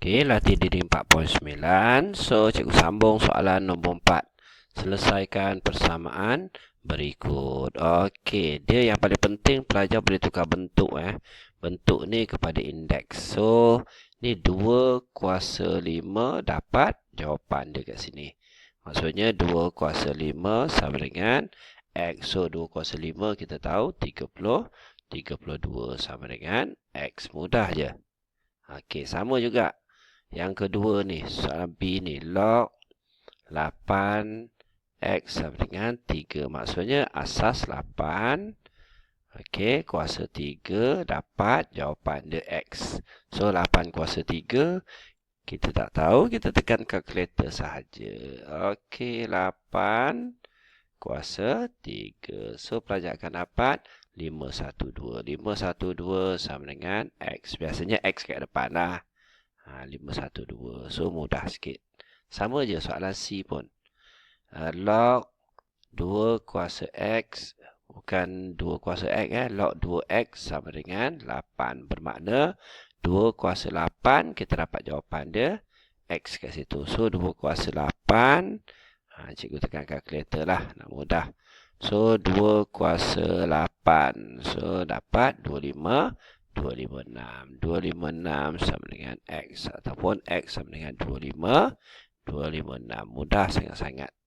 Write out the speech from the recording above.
Okey, latih diri 4.9. So, cikgu sambung soalan nombor 4. Selesaikan persamaan berikut. Okey, dia yang paling penting pelajar boleh tukar bentuk eh. Bentuk ni kepada indeks. So, ni 2 kuasa 5 dapat jawapan dia kat sini. Maksudnya 2 kuasa 5 sama dengan X. So, 2 kuasa 5 kita tahu 30. 32 sama dengan X. Mudah je. Okey, sama juga. Yang kedua ni, soalan B ni. Log 8 X sama dengan 3. Maksudnya asas 8. Okey, kuasa 3 dapat jawapan dia X. So, 8 kuasa 3. Kita tak tahu, kita tekan kalkulator sahaja. Okey, 8 kuasa 3. So, pelajar akan dapat 512. 512 sama dengan X. Biasanya X kat depan lah. Ha, 512. So, mudah sikit. Sama je soalan C pun. Uh, log 2 kuasa X. Bukan 2 kuasa X. Eh. Log 2X sama dengan 8. Bermakna 2 kuasa 8. Kita dapat jawapan dia. X kat situ. So, 2 kuasa 8. Ha, cikgu tekan kalkulator lah. Nak mudah. So, 2 kuasa 8. So, dapat 25. 256. 256 sama dengan X. Ataupun X sama dengan 25. 256. Mudah sangat-sangat.